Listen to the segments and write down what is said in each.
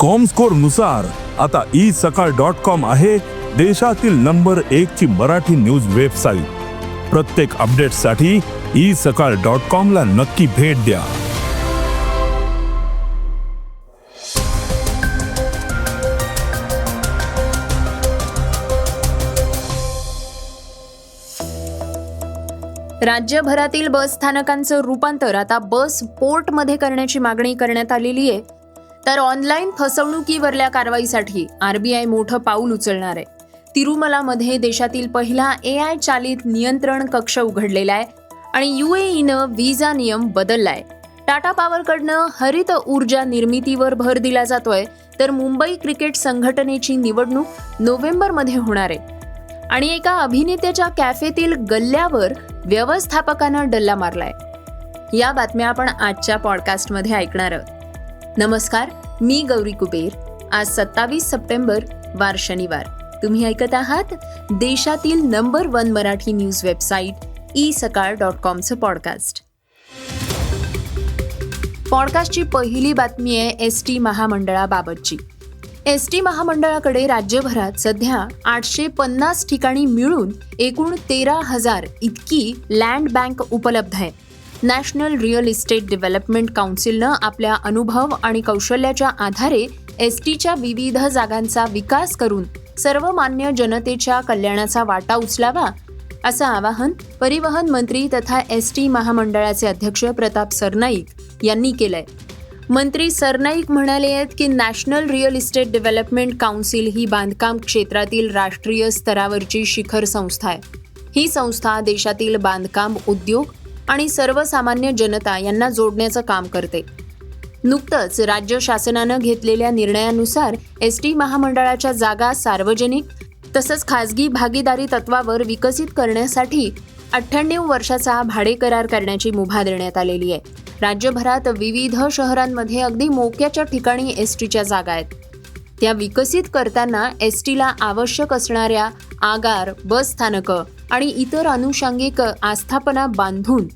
कॉमस्कोरनुसार आता E Sakal dot com आहे देशातील नंबर एक ची मराठी न्यूज वेबसाईट प्रत्येक अपडेटसाठी ई सकाळ डॉट कॉम ला नक्की भेट द्या. राज्यभरातील बस स्थानकांचं रूपांतर आता बस पोर्टमध्ये करण्याची मागणी करण्यात आलेली आहे. तर ऑनलाईन फसवणुकीवरल्या कारवाईसाठी आरबीआय मोठं पाऊल उचलणार आहे. तिरुमलामध्ये देशातील पहिला ए आय चालित नियंत्रण कक्ष उघडलेला आहे आणि युएईनं व्हिसा नियम बदललाय. टाटा पॉवरकडनं हरित ऊर्जा निर्मितीवर भर दिला जातोय तर मुंबई क्रिकेट संघटनेची निवडणूक नोव्हेंबरमध्ये होणार आहे. आणि एका अभिनेत्याच्या कॅफेतील गल्ल्यावर व्यवस्थापकानं डल्ला मारलाय. या बातम्या आपण आजच्या पॉडकास्टमध्ये ऐकणार आहोत. नमस्कार मी गौरी कुबेर. आज सत्तावीस सप्टेंबर वार शनिवार. तुम्ही ऐकत आहात देशातील number one Marathi news website e Sakal dot कॉमचं podcast. पॉडकास्टची पहिली बातमी आहे एस टी महामंडळाबाबतची. एस टी महामंडळाकडे राज्यभरात सध्या आठशे पन्नास ठिकाणी मिळून एकूण तेरा हजार इतकी लँड बँक उपलब्ध आहे. नॅशनल रिअल इस्टेट डेव्हलपमेंट काउन्सिलनं आपल्या अनुभव आणि कौशल्याच्या आधारे एस टीच्या विविध जागांचा विकास करून सर्वमान्य जनतेच्या कल्याणाचा वाटा उचलावा असं आवाहन परिवहन मंत्री तथा एस टी महामंडळाचे अध्यक्ष प्रताप सरनाईक यांनी केलंय. मंत्री सरनाईक म्हणाले आहेत की national real estate development council ही बांधकाम क्षेत्रातील राष्ट्रीय स्तरावरची शिखर संस्था आहे. ही संस्था देशातील बांधकाम उद्योग आणि सर्वसामान्य जनता यांना जोडण्याचं काम करते. नुकतंच राज्य शासनानं घेतलेल्या निर्णयानुसार एस टी महामंडळाच्या जागा सार्वजनिक तसंच खासगी भागीदारी तत्वावर विकसित करण्यासाठी अठ्ठ्याण्णव वर्षाचा भाडे करार करण्याची मुभा देण्यात आलेली आहे. राज्यभरात विविध शहरांमध्ये अगदी मोक्याच्या ठिकाणी एस टीच्या जागा आहेत. त्या विकसित करताना एस टीला आवश्यक असणाऱ्या आगार बस स्थानकं आणि इतर अनुषांगिक आस्थापना बांधून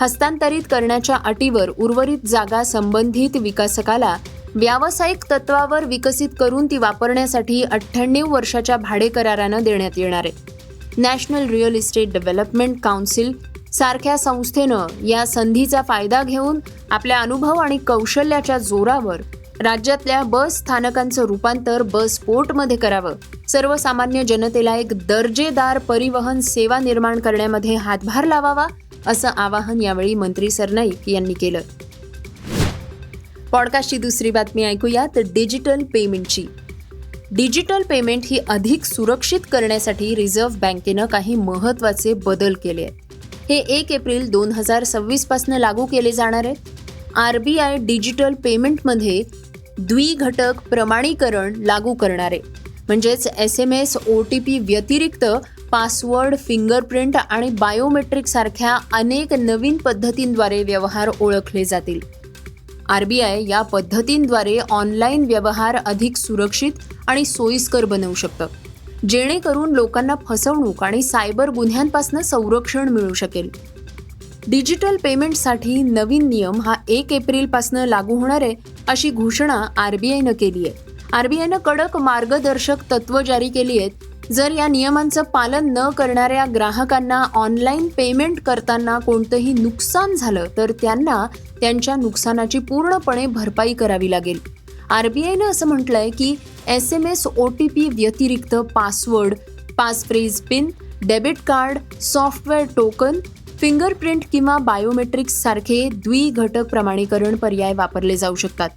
हस्तांतरित करण्याच्या अटीवर उर्वरित जागा संबंधित विकासकाला व्यावसायिक तत्वावर विकसित करून ती वापरण्यासाठी अठ्ठ्याण्णव वर्षाच्या भाडे करारानं देण्यात येणार आहे. National real estate development council सारख्या संस्थेनं या संधीचा फायदा घेऊन आपल्या अनुभव आणि कौशल्याच्या जोरावर राज्यातल्या बस स्थानकांचं रूपांतर बस पोर्टमध्ये करावं. सर्वसामान्य जनतेला एक दर्जेदार परिवहन सेवा निर्माण करण्यामध्ये हातभार लावावा असं आवाहन यावेळी मंत्री सरनाईक यांनी केलं. पॉडकास्टची दुसरी बातमी ऐकूयात डिजिटल पेमेंटची. डिजिटल पेमेंट ही अधिक सुरक्षित करण्यासाठी रिझर्व्ह बँकेनं काही महत्त्वाचे बदल केले आहेत. हे एक एप्रिल दोन हजार सव्वीसपासून लागू केले जाणार आहेत. आर बी आय डिजिटल पेमेंटमध्ये द्विघटक प्रमाणीकरण लागू करणारे. म्हणजेच S M S O T P व्यतिरिक्त पासवर्ड फिंगरप्रिंट आणि बायोमेट्रिक सारख्या अनेक नवीन पद्धतींद्वारे व्यवहार ओळखले जातील. आर बी आय या पद्धतींद्वारे ऑनलाईन व्यवहार अधिक सुरक्षित आणि सोयीस्कर बनवू शकतं जेणेकरून लोकांना फसवणूक आणि सायबर गुन्ह्यांपासून संरक्षण मिळू शकेल. डिजिटल पेमेंटसाठी नवीन नियम हा एक एप्रिलपासून लागू होणार आहे अशी घोषणा आरबीआयनं केली आहे. आरबीआयनं कडक मार्गदर्शक तत्व जारी केली आहेत. जर या नियमांचं पालन न करणाऱ्या ग्राहकांना ऑनलाईन पेमेंट करताना कोणतंही नुकसान झालं तर त्यांना त्यांच्या नुकसानाची पूर्णपणे भरपाई करावी लागेल. आरबीआयनं असं म्हटलंय की S M S O T P व्यतिरिक्त password passphrase PIN debit card software token fingerprint किंवा बायोमेट्रिक्स सारखे द्विघटक प्रमाणीकरण पर्याय वापरले जाऊ शकतात.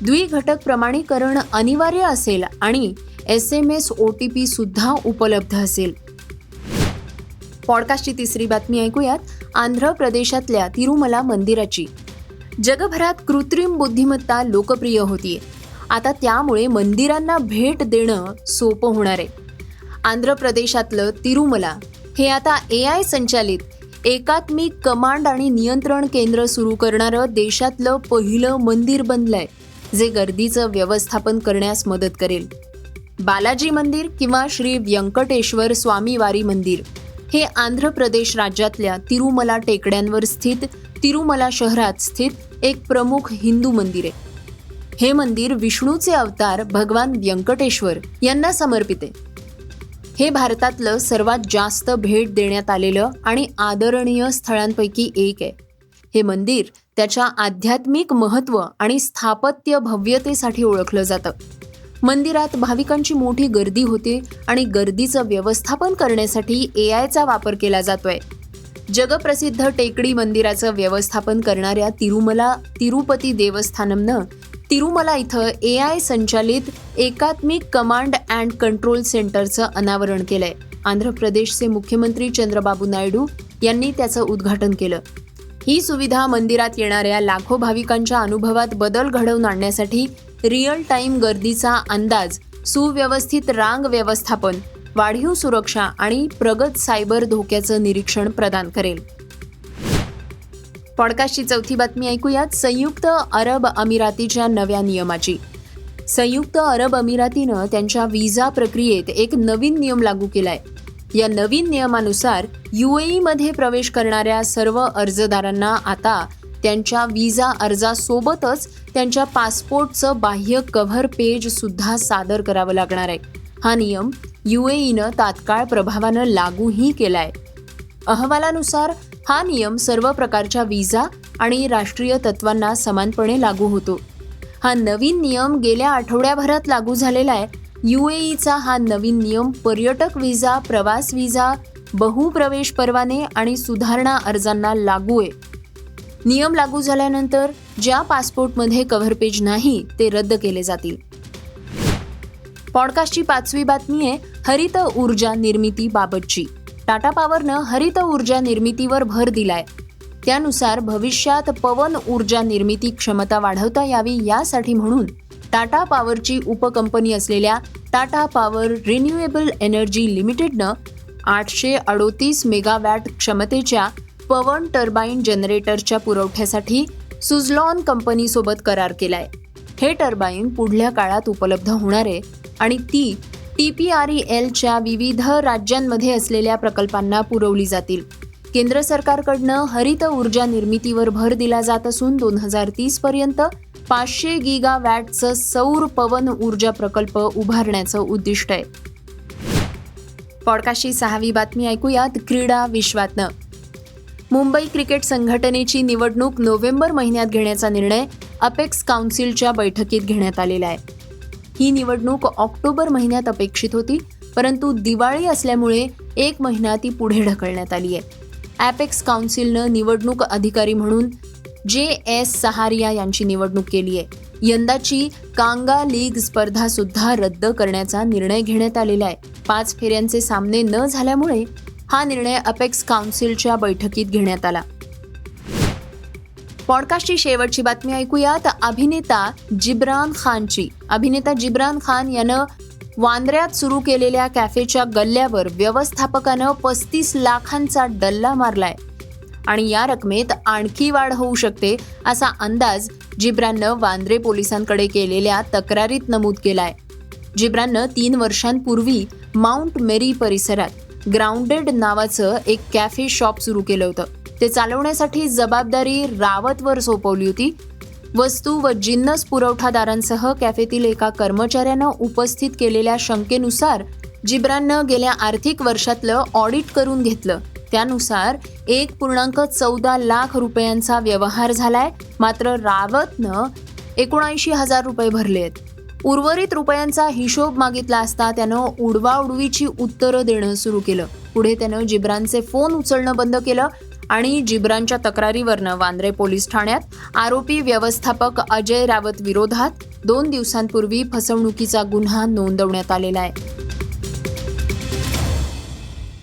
द्विघटक प्रमाणीकरण अनिवार्य असेल आणि S M S O T P सुद्धा उपलब्ध असेल. पॉडकास्टची तिसरी बातमी ऐकूयात. आंध्र प्रदेशातल्या तिरुमला मंदिराची. जगभरात कृत्रिम बुद्धिमत्ता लोकप्रिय होतीये. आता त्यामुळे मंदिरांना भेट देणं सोपं होणार आहे. आंध्र प्रदेशातलं तिरुमला हे आता ए आय संचालित एकात्मिक कमांड आणि नियंत्रण केंद्र सुरू करणारं देशातलं पहिलं मंदिर बनलंय जे गर्दीचं व्यवस्थापन करण्यास मदत करेल. बालाजी मंदिर किंवा श्री व्यंकटेश्वर स्वामीवारी मंदिर हे आंध्र प्रदेश राज्यातल्या तिरुमला टेकड्यांवर स्थित तिरुमला शहरात स्थित एक प्रमुख हिंदू मंदिर आहे. हे मंदिर विष्णूचे अवतार भगवान व्यंकटेश्वर यांना समर्पित आहे. हे भारतातलं सर्वात जास्त भेट देण्यात आलेलं आणि आदरणीय स्थळांपैकी एक आहे. हे मंदिर त्याच्या आध्यात्मिक महत्त्व आणि स्थापत्य भव्यतेसाठी ओळखलं जातं. मंदिरात भाविकांची मोठी गर्दी होते आणि गर्दीचं व्यवस्थापन करण्यासाठी ए आयचा वापर केला जातोय. जगप्रसिद्ध टेकडी मंदिराचं व्यवस्थापन करणाऱ्या तिरुमला तिरुपती देवस्थानमनं तिरुमला इथं ए आय संचालित एकात्मिक कमांड अँड कंट्रोल सेंटरचं अनावरण केलंय. आंध्र प्रदेशचे मुख्यमंत्री चंद्रबाबू नायडू यांनी त्याचं उद्घाटन केलं. ही सुविधा मंदिरात येणाऱ्या लाखो भाविकांच्या अनुभवात बदल घडवून आणण्यासाठी रिअल टाईम गर्दीचा अंदाज सुव्यवस्थित रांग व्यवस्थापन वाढीव सुरक्षा आणि प्रगत सायबर धोक्याचं निरीक्षण प्रदान करेल. पॉडकास्टची चौथी बातमी ऐकूयात. संयुक्त अरब अमिरातीच्या नव्या नियमाची. संयुक्त अरब अमिरातीनं त्यांच्या विजा प्रक्रियेत एक नवीन नियम लागू केलाय. या नवीन नियमानुसार युएई मध्ये प्रवेश करणाऱ्या सर्व अर्जदारांना आता त्यांच्या विजा अर्जासोबतच त्यांच्या पासपोर्टचं बाह्य कव्हर पेज सुद्धा सादर करावं लागणार आहे. हा नियम युएईनं तात्काळ प्रभावानं लागूही केलाय. अहवालानुसार हा नियम सर्व प्रकारच्या विजा आणि राष्ट्रीय तत्वांना समानपणे लागू होतो. हा नवीन नियम गेल्या आठवड्याभरात लागू झालेला आहे. यू युएईचा हा नवीन नियम पर्यटक विजा प्रवास विजा बहुप्रवेश परवाने आणि सुधारणा अर्जांना लागू आहे. नियम लागू झाल्यानंतर ज्या पासपोर्टमध्ये कव्हर पेज नाही ते रद्द केले जातील. पॉडकास्टची पाचवी बातमी आहे हरित ऊर्जा निर्मितीबाबतची टाटा पॉवरनं हरित ऊर्जा निर्मितीवर भर दिलाय. त्यानुसार भविष्यात पवन ऊर्जा निर्मिती क्षमता वाढवता यावी यासाठी म्हणून टाटा पॉवरची उपकंपनी असलेल्या टाटा पॉवर रिन्युएबल एनर्जी लिमिटेडनं आठशे अडोतीस मेगावॅट क्षमतेच्या पवन टर्बाईन जनरेटरच्या पुरवठ्यासाठी सुझलॉन कंपनीसोबत करार केलाय. हे टर्बाईन पुढल्या काळात उपलब्ध होणार आहे आणि ती टी पी आर ई एलच्या विविध राज्यांमध्ये असलेल्या प्रकल्पांना पुरवली जातील. केंद्र सरकारकडनं हरित ऊर्जा निर्मितीवर भर दिला जात असून दोन हजार तीस पर्यंत पाचशे गिगा वॅटचं सौर पवन ऊर्जा प्रकल्प उभारण्याचं उद्दिष्ट आहे. पॉडकास्टची सहावी बातमी ऐकूयात क्रीडा विश्वातनं. मुंबई क्रिकेट संघटनेची निवडणूक नोव्हेंबर महिन्यात घेण्याचा निर्णय अपेक्स काउन्सिलच्या बैठकीत घेण्यात आलेला आहे. ही निवडणूक ऑक्टोबर महिन्यात अपेक्षित होती परंतु दिवाळी असल्यामुळे एक महिना ती पुढे ढकलण्यात आली आहे. ॲपेक्स काउन्सिलनं निवडणूक अधिकारी म्हणून जे एस सहारिया यांची निवडणूक केली आहे. यंदाची कांगा लीग स्पर्धा सुद्धा रद्द करण्याचा निर्णय घेण्यात आलेला आहे. पाच फेऱ्यांचे सामने न झाल्यामुळे हा निर्णय अपेक्स काउन्सिलच्या बैठकीत घेण्यात आला. पॉडकास्टची शेवटची बातमी ऐकूयात. अभिनेता जिब्रान खानची. अभिनेता जिब्रान खान यानं वांद्र्यात सुरू केलेल्या कॅफेच्या गल्ल्यावर व्यवस्थापकानं पस्तीस लाखांचा डल्ला मारलाय. आणि या रकमेत आणखी वाढ होऊ शकते असा अंदाज जिब्राननं वांद्रे पोलिसांकडे केलेल्या तक्रारीत नमूद केलाय. जिब्राननं तीन वर्षांपूर्वी माउंट मेरी परिसरात ग्राउंडेड नावाचं एक कॅफे शॉप सुरू केलं होतं. ते चालवण्यासाठी जबाबदारी रावतवर सोपवली होती. वस्तू व जिन्नस पुरवठादारांसह कॅफेतील एका कर्मचाऱ्यानं उपस्थित केलेल्या शंकेनुसार जिब्राननं गेल्या आर्थिक वर्षातलं ऑडिट करून घेतलं. त्यानुसार एक पूर्णांक चौदा लाख रुपयांचा व्यवहार झालाय. मात्र रावतनं एकोणऐंशी हजार रुपये भरले आहेत. उर्वरित रुपयांचा हिशोब मागितला असता त्यानं उडवाउडवीची उत्तरं देणं सुरू केलं. पुढे त्यानं जिब्रानचे फोन उचलणं बंद केलं. आणि जिब्रांच्या तक्रारीवरनं वांद्रे पोलीस ठाण्यात आरोपी व्यवस्थापक अजय रावत विरोधात दोन दिवसांपूर्वी फसवणुकीचा गुन्हा नोंदवण्यात आलेला आहे.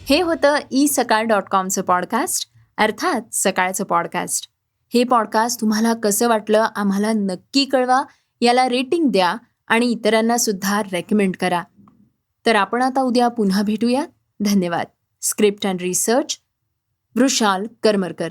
हे होतं ई सकाळ डॉट कॉमचं पॉडकास्ट अर्थात सकाळचं पॉडकास्ट. हे पॉडकास्ट तुम्हाला कसं वाटलं आम्हाला नक्की कळवा याला रेटिंग द्या आणि इतरांना सुद्धा रेकमेंड करा. तर आपण आता उद्या पुन्हा भेटूया धन्यवाद. Script and research Vrushal Karmarkar.